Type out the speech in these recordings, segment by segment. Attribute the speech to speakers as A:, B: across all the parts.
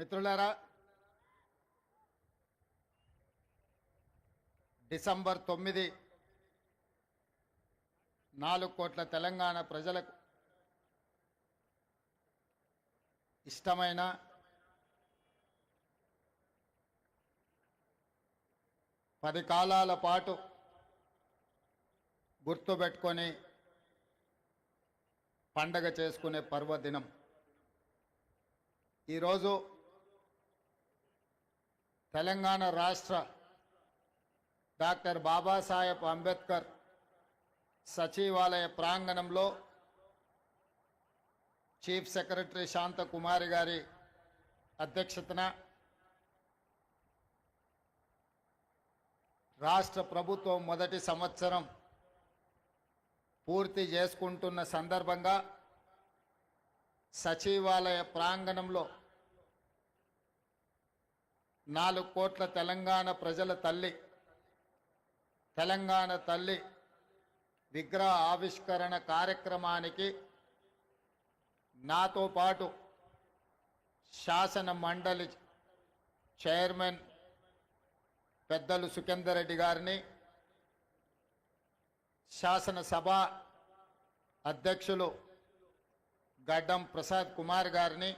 A: మిత్రులారా డిసెంబర్ తొమ్మిది నాలుగు కోట్ల తెలంగాణ ప్రజలకు ఇష్టమైన పది కాలాల పాటు గుర్తుపెట్టుకొని పండగ చేసుకునే పర్వదినం. ఈరోజు తెలంగాణ రాష్ట్ర డాక్టర్ బాబాసాహెబ్ అంబేద్కర్ సచివాలయ ప్రాంగణంలో చీఫ్ సెక్రటరీ శాంతకుమారి గారి అధ్యక్షతన రాష్ట్ర ప్రభుత్వం మొదటి సంవత్సరం పూర్తి చేసుకుంటున్న సందర్భంగా సచివాలయ ప్రాంగణంలో నాలుగు కోట్ల తెలంగాణ ప్రజల తల్లి తెలంగాణ తల్లి విగ్రహ ఆవిష్కరణ కార్యక్రమానికి నాతో పాటు శాసన మండలి చైర్మన్ పెద్దలు సుఖేందర్ రెడ్డి గారిని శాసనసభ అధ్యక్షులు గడ్డం ప్రసాద్ కుమార్ గారిని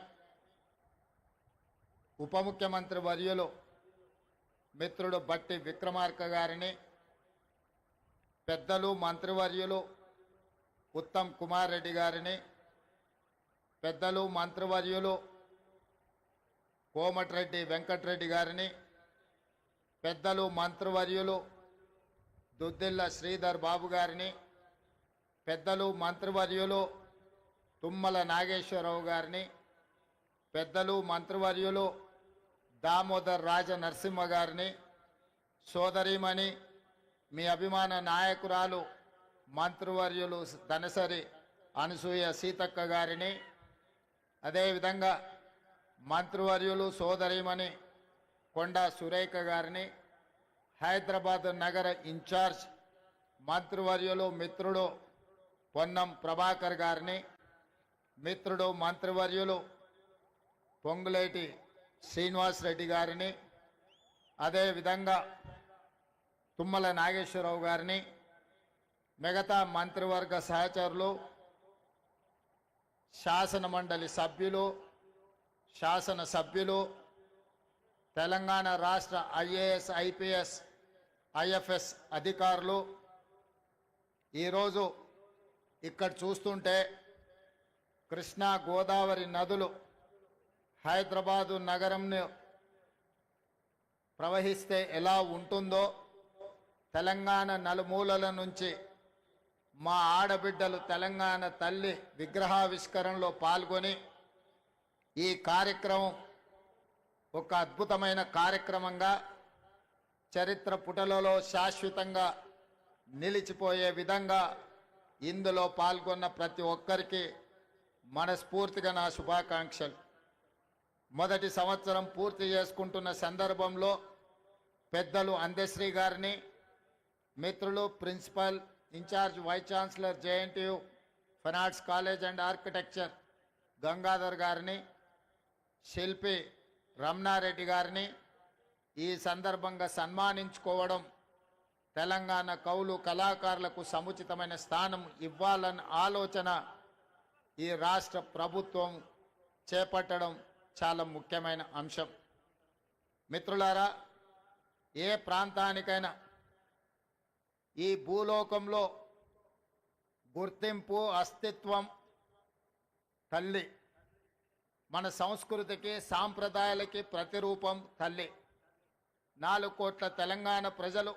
A: ఉప ముఖ్యమంత్రి వర్యులు మిత్రుడు బట్టి విక్రమార్క గారిని పెద్దలు మంత్రివర్యులు ఉత్తమ్ కుమార్ రెడ్డి గారిని పెద్దలు మంత్రివర్యులు కోమటిరెడ్డి వెంకటరెడ్డి గారిని పెద్దలు మంత్రివర్యులు దుద్దిల్ల శ్రీధర్ బాబు గారిని పెద్దలు మంత్రివర్యులు తుమ్మల నాగేశ్వరరావు గారిని పెద్దలు మంత్రివర్యులు దామోదర్ రాజ నరసింహ గారిని సోదరిమణి మీ అభిమాన నాయకురాలు మంత్రివర్యులు ధనసరి అనసూయ సీతక్క గారిని అదేవిధంగా మంత్రివర్యులు సోదరిమణి కొండా సురేఖ గారిని హైదరాబాద్ నగర ఇన్ఛార్జ్ మంత్రివర్యులు మిత్రుడు పొన్నం ప్రభాకర్ గారిని మిత్రుడు మంత్రివర్యులు పొంగులేటి శ్రీనివాస్ రెడ్డి గారిని అదేవిధంగా తుమ్మల నాగేశ్వరరావు గారిని మిగతా మంత్రివర్గ సహచరులు శాసన మండలి సభ్యులు శాసన సభ్యులు తెలంగాణ రాష్ట్ర ఐఏఎస్ ఐపిఎస్ ఐఎఫ్ఎస్ అధికారులు ఈరోజు ఇక్కడ చూస్తుంటే కృష్ణా గోదావరి నదులు హైదరాబాదు నగరంను ప్రవహిస్తే ఎలా ఉంటుందో తెలంగాణ నలుమూలల నుంచి మా ఆడబిడ్డలు తెలంగాణ తల్లి విగ్రహావిష్కరణలో పాల్గొని ఈ కార్యక్రమం ఒక అద్భుతమైన కార్యక్రమంగా చరిత్ర పుటలలో శాశ్వతంగా నిలిచిపోయే విధంగా ఇందులో పాల్గొన్న ప్రతి ఒక్కరికి మనస్ఫూర్తిగా నా శుభాకాంక్షలు. మొదటి సంవత్సరం పూర్తి చేసుకుంటున్న సందర్భంలో పెద్దలు అందశ్రీ గారిని మిత్రులు principal in charge vice chancellor JNTU fine arts college and architecture Gangadhar గారిని శిల్పి రమణారెడ్డి గారిని ఈ సందర్భంగా సన్మానించుకోవడం తెలంగాణ కవులు కళాకారులకు సముచితమైన స్థానం ఇవ్వాలన్న ఆలోచన ఈ రాష్ట్ర ప్రభుత్వం చేపట్టడం చాలా ముఖ్యమైన అంశం. మిత్రులారా ఏ ప్రాంతానికైనా ఈ భూలోకంలో గుర్తింపు అస్తిత్వం తల్లి మన సంస్కృతికి సాంప్రదాయాలకి ప్రతిరూపం తల్లి. నాలుగు కోట్ల తెలంగాణ ప్రజలు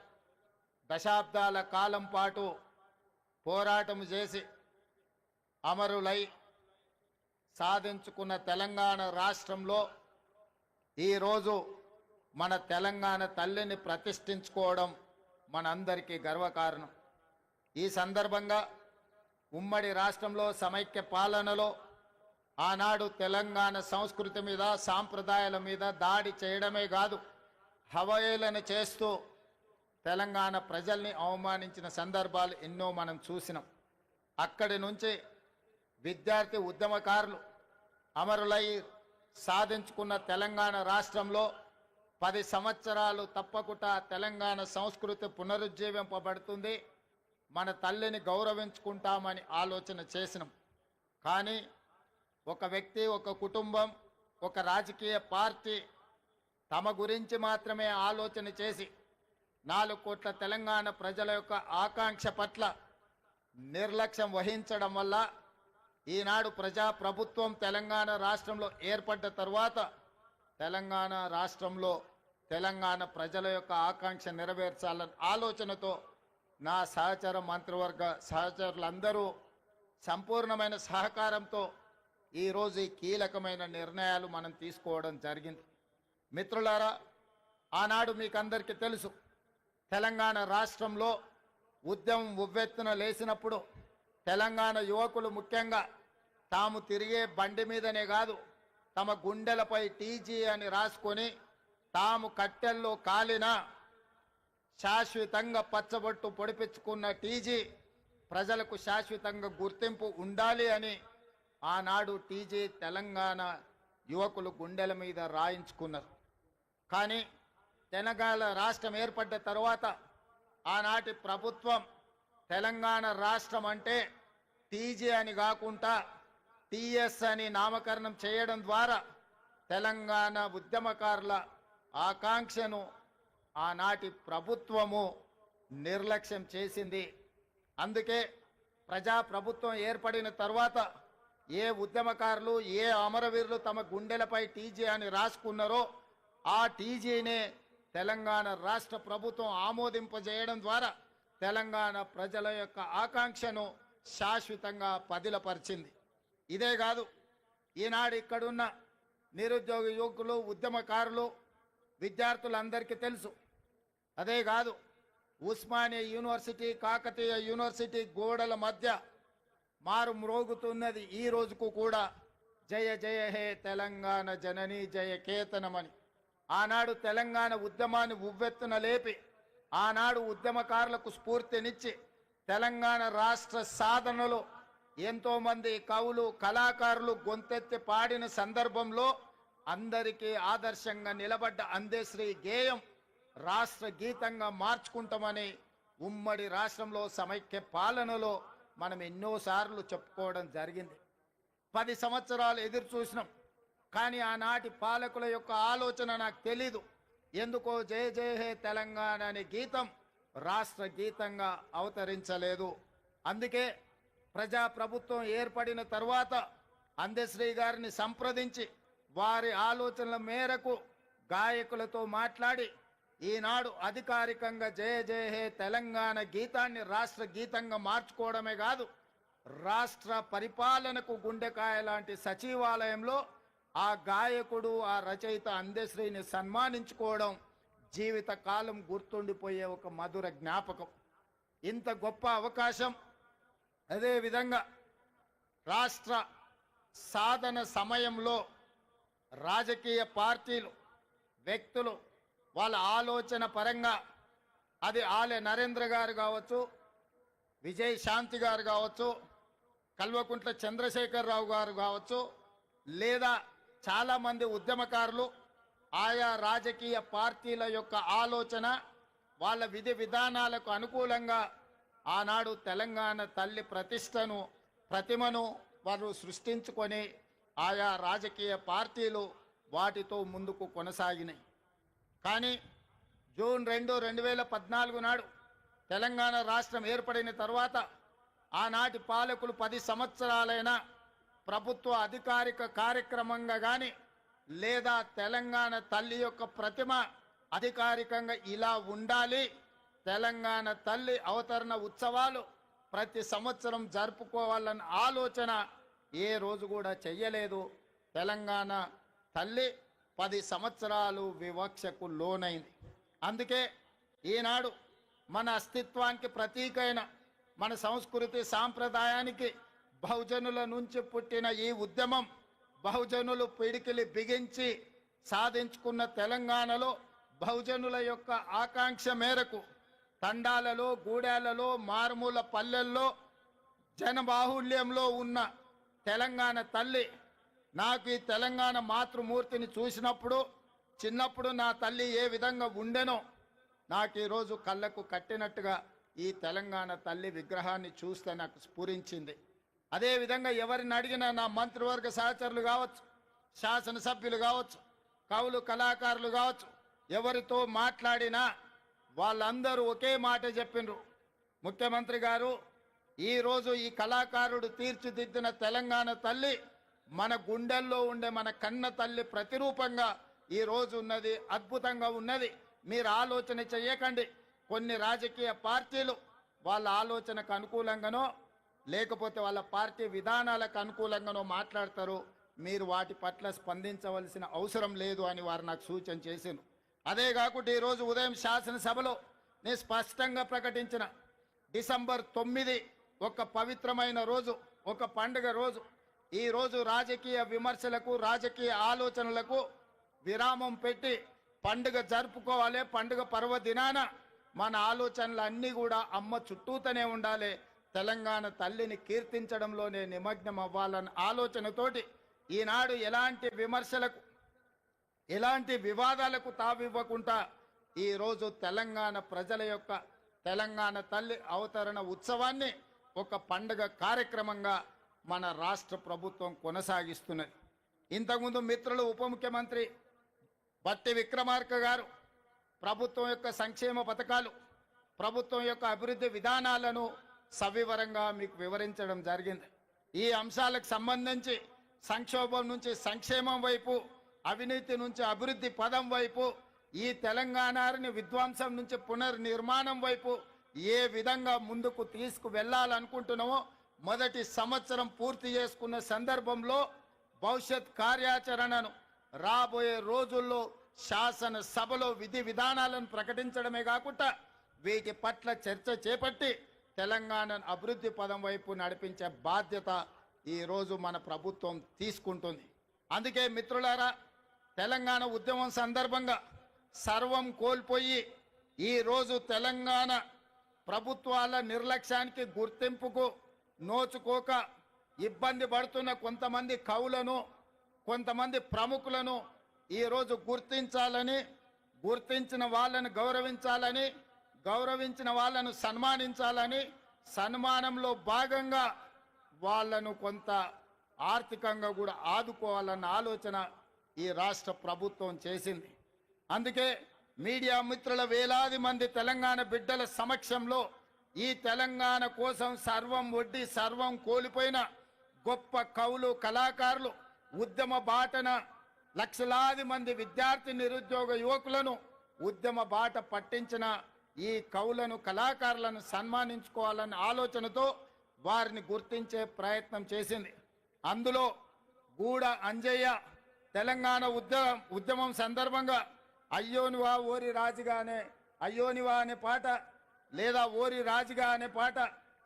A: దశాబ్దాల కాలం పాటు పోరాటం చేసి అమరులై సాధించుకున్న తెలంగాణ రాష్ట్రంలో ఈరోజు మన తెలంగాణ తల్లిని ప్రతిష్ఠించుకోవడం మనందరికీ గర్వకారణం. ఈ సందర్భంగా ఉమ్మడి రాష్ట్రంలో సమైక్య పాలనలో ఆనాడు తెలంగాణ సంస్కృతి మీద సాంప్రదాయాల మీద దాడి చేయడమే కాదు హవయేలను చేస్తూ తెలంగాణ ప్రజల్ని అవమానించిన సందర్భాలు ఎన్నో మనం చూసినాం. అక్కడి నుంచి విద్యార్థి ఉద్యమకారులు అమరులై సాధించుకున్న తెలంగాణ రాష్ట్రంలో పది సంవత్సరాలు తప్పకుండా తెలంగాణ సంస్కృతి పునరుజ్జీవింపబడుతుంది. మన తల్లిని గౌరవించుకుంటామని ఆలోచన చేసినాం. కానీ ఒక వ్యక్తి ఒక కుటుంబం ఒక రాజకీయ పార్టీ తమ గురించి మాత్రమే ఆలోచన చేసి నాలుగు కోట్ల తెలంగాణ ప్రజల యొక్క ఆకాంక్ష పట్ల నిర్లక్ష్యం వహించడం వల్ల ఈనాడు ప్రజా ప్రభుత్వం తెలంగాణ రాష్ట్రంలో ఏర్పడ్డ తర్వాత తెలంగాణ రాష్ట్రంలో తెలంగాణ ప్రజల యొక్క ఆకాంక్ష నెరవేర్చాలన్న ఆలోచనతో నా సహచర మంత్రివర్గ సహచరులందరూ సంపూర్ణమైన సహకారంతో ఈరోజు ఈ కీలకమైన నిర్ణయాలు మనం తీసుకోవడం జరిగింది. మిత్రులారా ఆనాడు మీకు అందరికీ తెలుసు తెలంగాణ రాష్ట్రంలో ఉద్యమం ఉవ్వెత్తున లేచినప్పుడు తెలంగాణ యువకులు ముఖ్యంగా తాము తిరిగే బండి మీదనే కాదు తమ గుండెలపై టీజీ అని రాసుకొని తాము కట్టెల్లో కాలిన శాశ్వతంగా పచ్చబొట్టు పొడిపించుకున్న టీజీ ప్రజలకు శాశ్వతంగా గుర్తింపు ఉండాలి అని ఆనాడు టీజీ తెలంగాణ యువకులు గుండెల మీద రాయించుకున్నారు. కానీ తెలంగాణ రాష్ట్రం ఏర్పడ్డ తర్వాత ఆనాటి ప్రభుత్వం తెలంగాణ రాష్ట్రం అంటే టీజీ అని కాకుండా టిఎస్ అని నామకరణం చేయడం ద్వారా తెలంగాణ ఉద్యమకారుల ఆకాంక్షను ఆనాటి ప్రభుత్వము నిర్లక్ష్యం చేసింది. అందుకే ప్రజా ప్రభుత్వం ఏర్పడిన తర్వాత ఏ ఉద్యమకారులు ఏ అమరవీరులు తమ గుండెలపై టీజీ అని రాసుకున్నారో ఆ టీజీనే తెలంగాణ రాష్ట్ర ప్రభుత్వం ఆమోదింపజేయడం ద్వారా తెలంగాణ ప్రజల యొక్క ఆకాంక్షను శాశ్వతంగా పదిలపరిచింది. ఇదే కాదు ఈనాడు ఇక్కడున్న నిరుద్యోగ యువకులు ఉద్యమకారులు విద్యార్థులందరికీ తెలుసు. అదే కాదు ఉస్మానియా యూనివర్సిటీ కాకతీయ యూనివర్సిటీ గోడల మధ్య మారు మ్రోగుతున్నది ఈ రోజుకు కూడా జయ జయ హే తెలంగాణ జనని జయ కేతనమని. ఆనాడు తెలంగాణ ఉద్యమాన్ని ఉవ్వెత్తున లేపి ఆనాడు ఉద్యమకారులకు స్ఫూర్తినిచ్చి తెలంగాణ రాష్ట్ర సాధనలో ఎంతోమంది కవులు కళాకారులు గొంతెత్తి పాడిన సందర్భంలో అందరికీ ఆదర్శంగా నిలబడ్డ అందేశ్రీ గేయం రాష్ట్ర గీతంగా మార్చుకుంటామని ఉమ్మడి రాష్ట్రంలో సమైక్య పాలనలో మనం ఎన్నోసార్లు చెప్పుకోవడం జరిగింది. పది సంవత్సరాలు ఎదురు చూసినాం. కానీ ఆనాటి పాలకుల యొక్క ఆలోచన నాకు తెలీదు. ఎందుకో జయ జయ హే తెలంగాణ అనే గీతం రాష్ట్ర గీతంగా అవతరించలేదు. అందుకే ప్రజా ప్రభుత్వం ఏర్పడిన తర్వాత అందశ్రీ గారిని సంప్రదించి వారి ఆలోచనల మేరకు గాయకులతో మాట్లాడి ఈనాడు అధికారికంగా జయ జయ హే తెలంగాణ గీతాన్ని రాష్ట్ర గీతంగా మార్చుకోవడమే కాదు రాష్ట్ర పరిపాలనకు గుండెకాయ లాంటి సచివాలయంలో ఆ గాయకుడు ఆ రచయిత అందశ్రీని సన్మానించుకోవడం జీవిత కాలం గుర్తుండిపోయే ఒక మధుర జ్ఞాపకం. ఇంత గొప్ప అవకాశం అదేవిధంగా రాష్ట్ర సాధన సమయంలో రాజకీయ పార్టీలు వ్యక్తులు వాళ్ళ ఆలోచన పరంగా అది ఆలే నరేంద్ర గారు కావచ్చు విజయ్ శాంతి గారు కావచ్చు కల్వకుంట్ల చంద్రశేఖరరావు గారు కావచ్చు లేదా చాలామంది ఉద్యమకారులు ఆయా రాజకీయ పార్టీల యొక్క ఆలోచన వాళ్ళ విధి విధానాలకు అనుకూలంగా ఆనాడు తెలంగాణ తల్లి ప్రతిష్టను ప్రతిమను వారు సృష్టించుకొని ఆయా రాజకీయ పార్టీలు వాటితో ముందుకు కొనసాగినాయి. కానీ జూన్ రెండు రెండు వేల పద్నాలుగు నాడు తెలంగాణ రాష్ట్రం ఏర్పడిన తర్వాత ఆనాటి పాలకులు పది సంవత్సరాలైన ప్రభుత్వ అధికారిక కార్యక్రమంగా కానీ లేదా తెలంగాణ తల్లి యొక్క ప్రతిమ అధికారికంగా ఇలా ఉండాలి. తెలంగాణ తల్లి అవతరణ ఉత్సవాలు ప్రతి సంవత్సరం జరుపుకోవాలన్న ఆలోచన ఏ రోజు కూడా చెయ్యలేదు. తెలంగాణ తల్లి పది సంవత్సరాలు వివక్షకు లోనైంది. అందుకే ఈనాడు మన అస్తిత్వానికి ప్రతీకైన మన సంస్కృతి సాంప్రదాయానికి బహుజనుల నుంచి పుట్టిన ఈ ఉద్యమం బహుజనులు పిడికిలి బిగించి సాధించుకున్న తెలంగాణలో బహుజనుల యొక్క ఆకాంక్ష మేరకు తండాలలో గూడాలలో మారుమూల పల్లెల్లో జనబాహుళ్యంలో ఉన్న తెలంగాణ తల్లి నాకు ఈ తెలంగాణ మాతృమూర్తిని చూసినప్పుడు చిన్నప్పుడు నా తల్లి ఏ విధంగా ఉండెనో నాకు ఈరోజు కళ్ళకు కట్టినట్టుగా ఈ తెలంగాణ తల్లి విగ్రహాన్ని చూస్తే నాకు స్ఫురించింది. అదేవిధంగా ఎవరిని అడిగినా నా మంత్రివర్గ సహచరులు కావచ్చు శాసనసభ్యులు కావచ్చు కవులు కళాకారులు కావచ్చు ఎవరితో మాట్లాడినా వాళ్ళందరూ ఒకే మాట చెప్పిండ్రు ముఖ్యమంత్రి గారు ఈరోజు ఈ కళాకారుడు తీర్చిదిద్దిన తెలంగాణ తల్లి మన గుండెల్లో ఉండే మన కన్న తల్లి ప్రతిరూపంగా ఈ రోజు ఉన్నది అద్భుతంగా ఉన్నది. మీరు ఆలోచన చేయకండి. కొన్ని రాజకీయ పార్టీలు వాళ్ళ ఆలోచనకు అనుకూలంగానో లేకపోతే వాళ్ళ పార్టీ విధానాలకు అనుకూలంగానో మాట్లాడతారు. మీరు వాటి పట్ల స్పందించవలసిన అవసరం లేదు అని వారు నాకు సూచన చేశాను అదే కాకుండా ఈరోజు ఉదయం శాసనసభలో నేను స్పష్టంగా ప్రకటించిన డిసెంబర్ తొమ్మిది ఒక పవిత్రమైన రోజు ఒక పండుగ రోజు. ఈ రోజు రాజకీయ విమర్శలకు రాజకీయ ఆలోచనలకు విరామం పెట్టి పండుగ జరుపుకోవాలి. పండుగ పర్వదినాన మన ఆలోచనలు అన్నీ కూడా అమ్మ చుట్టూతనే ఉండాలి. తెలంగాణ తల్లిని కీర్తించడంలోనే నిమగ్నం అవ్వాలన్న ఆలోచనతోటి ఈనాడు ఎలాంటి విమర్శలకు ఎలాంటి వివాదాలకు తావివ్వకుండా ఈరోజు తెలంగాణ ప్రజల యొక్క తెలంగాణ తల్లి అవతరణ ఉత్సవాన్ని ఒక పండుగ కార్యక్రమంగా మన రాష్ట్ర ప్రభుత్వం కొనసాగిస్తున్నది. ఇంతకుముందు మిత్రులు ఉప ముఖ్యమంత్రి బట్టి విక్రమార్క గారు ప్రభుత్వం యొక్క సంక్షేమ పథకాలు ప్రభుత్వం యొక్క అభివృద్ధి విధానాలను సవివరంగా మీకు వివరించడం జరిగింది. ఈ అంశాలకు సంబంధించి సంక్షోభం నుంచి సంక్షేమం వైపు అవినీతి నుంచి అభివృద్ధి పదం వైపు ఈ తెలంగాణని విధ్వంసం నుంచి పునర్నిర్మాణం వైపు ఏ విధంగా ముందుకు తీసుకు వెళ్ళాలనుకుంటున్నామో మొదటి సంవత్సరం పూర్తి చేసుకున్న సందర్భంలో భవిష్యత్ కార్యాచరణను రాబోయే రోజుల్లో శాసన సభలో విధి విధానాలను ప్రకటించడమే కాకుండా వీటి పట్ల చర్చ చేపట్టి తెలంగాణను అభివృద్ధి పదం వైపు నడిపించే బాధ్యత ఈ రోజు మన ప్రభుత్వం తీసుకుంటుంది. అందుకే మిత్రులారా తెలంగాణ ఉద్యమం సందర్భంగా సర్వం కోల్పోయి ఈరోజు తెలంగాణ ప్రభుత్వాల నిర్లక్ష్యానికి గుర్తింపుకు నోచుకోక ఇబ్బంది పడుతున్న కొంతమంది కవులను కొంతమంది ప్రముఖులను ఈరోజు గుర్తించాలని గుర్తించిన వాళ్ళను గౌరవించాలని గౌరవించిన వాళ్ళను సన్మానించాలని సన్మానంలో భాగంగా వాళ్ళను కొంత ఆర్థికంగా కూడా ఆదుకోవాలన్న ఆలోచన ఈ రాష్ట్ర ప్రభుత్వం చేసింది. అందుకే మీడియా మిత్రుల వేలాది మంది తెలంగాణ బిడ్డల సమక్షంలో ఈ తెలంగాణ కోసం సర్వం ఒడ్డి సర్వం కోల్పోయిన గొప్ప కవులు కళాకారులు ఉద్యమ బాటన లక్షలాది మంది విద్యార్థి నిరుద్యోగ యువకులను ఉద్యమ బాట పట్టించిన ఈ కవులను కళాకారులను సన్మానించుకోవాలన్న ఆలోచనతో వారిని గుర్తించే ప్రయత్నం చేసింది. అందులో గూడ అంజయ్య తెలంగాణ ఉద్యమం ఉద్యమం సందర్భంగా అయ్యోనివా ఓరి రాజుగానే అయ్యోనివా అనే పాట లేదా ఓరి రాజుగా అనే పాట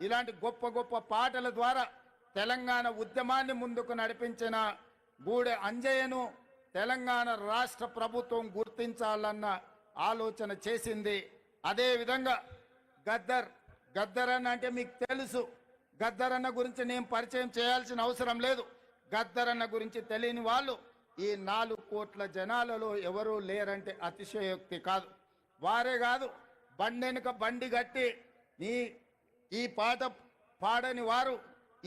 A: ఇలాంటి గొప్ప గొప్ప పాటల ద్వారా తెలంగాణ ఉద్యమాన్ని ముందుకు నడిపించిన గూడె అంజయ్యను తెలంగాణ రాష్ట్ర ప్రభుత్వం గుర్తించాలన్న ఆలోచన చేసింది. అదే విధంగా గద్దర్ గద్దర్ అన్న అంటే మీకు తెలుసు. గద్దర్ అన్న గురించి నేను పరిచయం చేయాల్సిన అవసరం లేదు. గద్దర్ అన్న గురించి తెలియని వాళ్ళు ఈ నాలుగు కోట్ల జనాలలో ఎవరూ లేరంటే అతిశయోక్తి కాదు. వారే కాదు బండెనుక బండి కట్టి నీ ఈ పాట పాడని వారు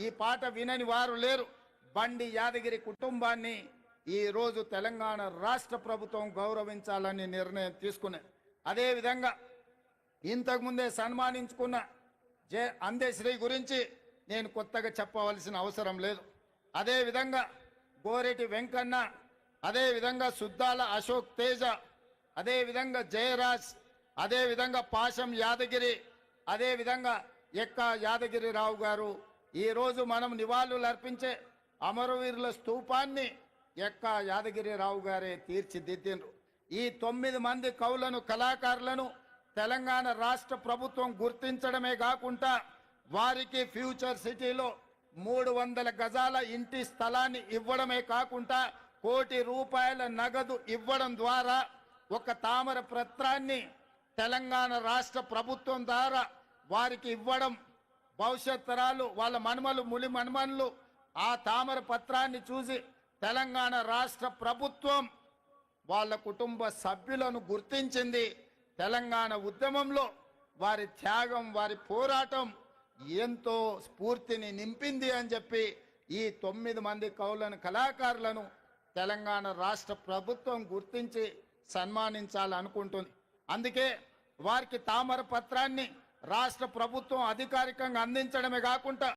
A: ఈ పాట వినని వారు లేరు. బండి యాదగిరి కుటుంబాన్ని ఈరోజు తెలంగాణ రాష్ట్ర ప్రభుత్వం గౌరవించాలని నిర్ణయం తీసుకున్నది అదేవిధంగా ఇంతకుముందే సన్మానించుకున్న జే అందేశ్రీ గురించి నేను కొత్తగా చెప్పవలసిన అవసరం లేదు. అదేవిధంగా గోరెటి వెంకన్న అదేవిధంగా సుద్దాల అశోక్ తేజ అదేవిధంగా జయరాజ్ అదేవిధంగా పాశం యాదగిరి అదేవిధంగా ఎక్క యాదగిరిరావు గారు ఈరోజు మనం నివాళులు అర్పించే అమరవీరుల స్తూపాన్ని ఎక్క యాదగిరిరావు గారే తీర్చిదిద్దిండ్రు. ఈ తొమ్మిది మంది కవులను కళాకారులను తెలంగాణ రాష్ట్ర ప్రభుత్వం గుర్తించడమే కాకుండా వారికి ఫ్యూచర్ సిటీలో మూడు వందల గజాల ఇంటి స్థలాన్ని ఇవ్వడమే కాకుండా కోటి రూపాయల నగదు ఇవ్వడం ద్వారా ఒక తామర పత్రాన్ని తెలంగాణ రాష్ట్ర ప్రభుత్వం ద్వారా వారికి ఇవ్వడం భవిష్యత్ తరాలు వాళ్ళ మనుమలు ములి మనుమనులు ఆ తామర పత్రాన్ని చూసి తెలంగాణ రాష్ట్ర ప్రభుత్వం వాళ్ళ కుటుంబ సభ్యులను గుర్తించింది. తెలంగాణ ఉద్యమంలో వారి త్యాగం వారి పోరాటం ఎంతో స్ఫూర్తిని నింపింది అని చెప్పి ఈ తొమ్మిది మంది కౌలను కళాకారులను తెలంగాణ రాష్ట్ర ప్రభుత్వం గుర్తించి సన్మానించాలనుకుంటుంది. అందుకే వారికి తామర పత్రాన్ని రాష్ట్ర ప్రభుత్వం అధికారికంగా అందించడమే కాకుండా